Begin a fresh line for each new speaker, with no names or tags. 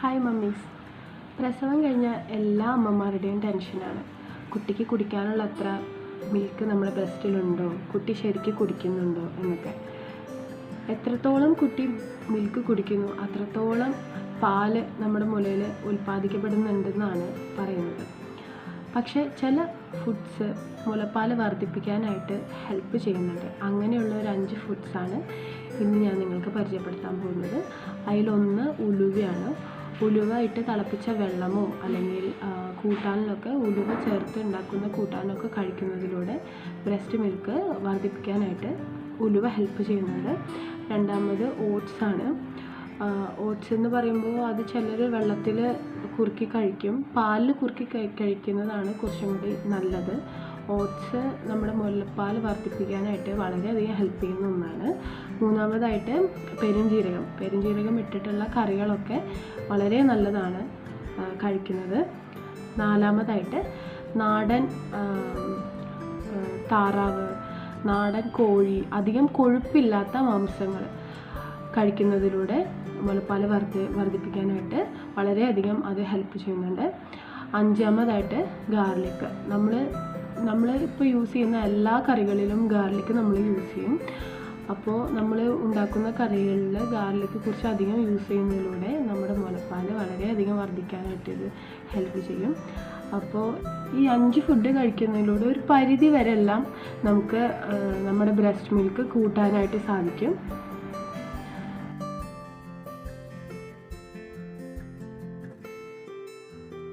Hi mummies പ്രസവം കഴിഞ്ഞ എല്ലാ അമ്മമാരുടെയും ടെൻഷനാണ് കുട്ടിക്ക് കുടിക്കാനുള്ള അത്ര മിൽക്ക് നമ്മുടെ ബ്രസ്റ്റിലുണ്ടോ കുട്ടി ശരിക്ക് കുടിക്കുന്നുണ്ടോ എന്നൊക്കെ. എത്രത്തോളം കുട്ടി മിൽക്ക് കുടിക്കുന്നു അത്രത്തോളം പാൽ നമ്മുടെ മുലയിൽ ഉൽപ്പാദിക്കപ്പെടുന്നുണ്ടെന്നാണ് പറയുന്നത്. പക്ഷേ ചില ഫുഡ്സ് മുലപ്പാൽ വർദ്ധിപ്പിക്കാനായിട്ട് ഹെൽപ്പ് ചെയ്യുന്നുണ്ട്. അങ്ങനെയുള്ള ഒരു അഞ്ച് ഫുഡ്സാണ് ഇന്ന് ഞാൻ നിങ്ങൾക്ക് പരിചയപ്പെടുത്താൻ പോകുന്നത്. അതിലൊന്ന് ഉലുവയാണ്. ഉലുവ ഇട്ട് തിളപ്പിച്ച വെള്ളമോ അല്ലെങ്കിൽ കൂട്ടാനിലൊക്കെ ഉലുവ ചേർത്ത് ഉണ്ടാക്കുന്ന കൂട്ടാനൊക്കെ കഴിക്കുന്നതിലൂടെ ബ്രസ്റ്റ് മിൽക്ക് വർദ്ധിപ്പിക്കാനായിട്ട് ഉലുവ ഹെൽപ്പ് ചെയ്യുന്നുണ്ട്. രണ്ടാമത് ഓട്സ് ആണ്. ഓട്സ് എന്ന് പറയുമ്പോൾ അത് ചിലർ വെള്ളത്തിൽ കുറുക്കി കഴിക്കും. പാലിൽ കുറുക്കി കഴിക്കുന്നതാണ് കുറച്ചും കൂടി നല്ലത്. ഓട്സ് നമ്മുടെ മുലപ്പാൽ വർദ്ധിപ്പിക്കാനായിട്ട് വളരെയധികം ഹെൽപ്പ് ചെയ്യുന്ന ഒന്നാണ്. മൂന്നാമതായിട്ട് പെരുംജീരകം. പെരുംജീരകം ഇട്ടിട്ടുള്ള കറികളൊക്കെ വളരെ നല്ലതാണ് കഴിക്കുന്നത്. നാലാമതായിട്ട് നാടൻ താറാവ് നാടൻ കോഴി അധികം കൊഴുപ്പില്ലാത്ത മാംസങ്ങൾ കഴിക്കുന്നതിലൂടെ മുലപ്പാൽ വർദ്ധി വർദ്ധിപ്പിക്കാനായിട്ട് വളരെയധികം അത് ഹെൽപ്പ് ചെയ്യുന്നുണ്ട്. അഞ്ചാമതായിട്ട് ഗാർലിക്. നമ്മൾ നമ്മൾ ഇപ്പോൾ യൂസ് ചെയ്യുന്ന എല്ലാ കറികളിലും ഗാർലിക് നമ്മൾ യൂസ് ചെയ്യും. അപ്പോൾ നമ്മൾ ഉണ്ടാക്കുന്ന കറികളിൽ ഗാർലിക് കുറച്ച് അധികം യൂസ് ചെയ്യുന്നതിലൂടെ നമ്മുടെ മുലപ്പാൽ വളരെയധികം വർദ്ധിക്കാനായിട്ട് ഇത് ഹെൽപ്പ് ചെയ്യും. അപ്പോൾ ഈ അഞ്ച് ഫുഡ് കഴിക്കുന്നതിലൂടെ ഒരു പരിധി വരെ എല്ലാം നമുക്ക് നമ്മുടെ ബ്രസ്റ്റ് മിൽക്ക് കൂട്ടാനായിട്ട് സാധിക്കും.